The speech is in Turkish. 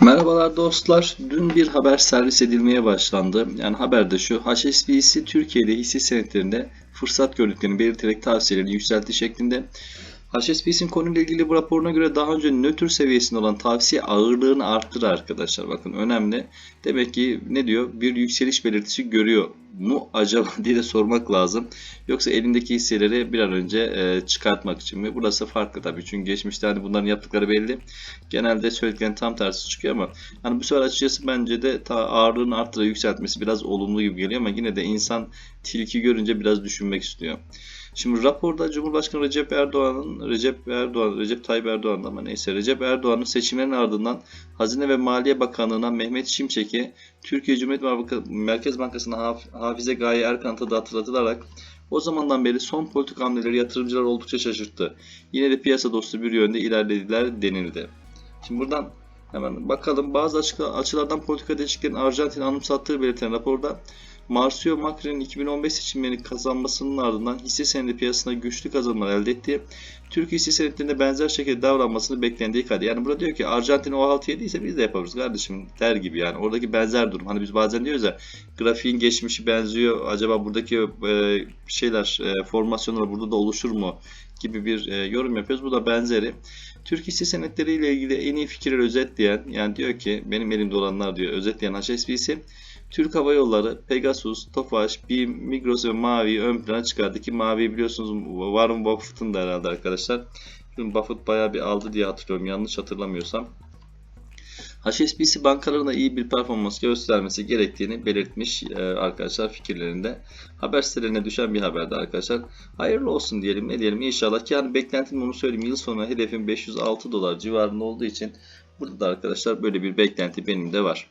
Merhabalar dostlar. Dün bir haber servis edilmeye başlandı. Yani haberde şu HSBC Türkiye'de hisse senetlerinde fırsat gördüklerini belirterek tavsiyelerini yükseltti şeklinde. HSBC'nin konuyla ilgili bu raporuna göre daha önce nötr seviyesinde olan tavsiye ağırlığını arttırır arkadaşlar. Bakın önemli. Demek ki ne diyor? Bir yükseliş belirtisi görüyor mu acaba diye de sormak lazım. Yoksa elindeki hisseleri bir an önce e, çıkartmak için mi? Burası farklı tabii. Çünkü geçmişte hani bunların yaptıkları belli. Genelde söylediklerin tam tersi çıkıyor ama hani bu sefer açıkçası bence de ta ağırlığını arttıra yükseltmesi biraz olumlu gibi geliyor ama yine de insan tilki görünce biraz düşünmek istiyor. Şimdi raporda Cumhurbaşkanı Recep Erdoğan'ın Recep Erdoğan Recep Tayyip Erdoğan ama neyse Recep Erdoğan'ın seçimlerin ardından Hazine ve Maliye Bakanlığı'na Mehmet Şimşek'e Türkiye Cumhuriyet Merkez Bankası'na Haf- Hafize Gaye Erkan'ta da hatırlatılarak o zamandan beri son politik hamleleri yatırımcılar oldukça şaşırttı. Yine de piyasa dostu bir yönde ilerlediler denildi. Şimdi buradan hemen bakalım bazı açılardan politika değişikliklerin Arjantin'i anımsattığı belirtilen raporda Marcio Macri'nin 2015 seçimlerini kazanmasının ardından hisse senedi piyasasında güçlü kazanımlar elde ettiği, Türk hisse senetlerinde benzer şekilde davranmasını beklendiği kadar. Yani burada diyor ki Arjantin o haltı yediyse biz de yaparız kardeşim der gibi yani. Oradaki benzer durum. Hani biz bazen diyoruz ya grafiğin geçmişi benziyor. Acaba buradaki e, şeyler, e, formasyonlar burada da oluşur mu? gibi bir e, yorum yapıyoruz. Bu da benzeri. Türk hisse senetleri ile ilgili en iyi fikirleri özetleyen, yani diyor ki benim elimde olanlar diyor özetleyen HSBC, Türk Hava Yolları, Pegasus, Tofaş, BİM, Migros ve Mavi ön plana çıkardı ki Mavi biliyorsunuz Warren Buffett'ın da herhalde arkadaşlar. Şimdi Buffett bayağı bir aldı diye hatırlıyorum yanlış hatırlamıyorsam. HSBC bankalarına iyi bir performans göstermesi gerektiğini belirtmiş e, arkadaşlar fikirlerinde. Haber sitelerine düşen bir haberdi arkadaşlar. Hayırlı olsun diyelim ne diyelim inşallah ki yani beklentim onu söyleyeyim yıl sonu hedefim 506 dolar civarında olduğu için burada da arkadaşlar böyle bir beklenti benim de var.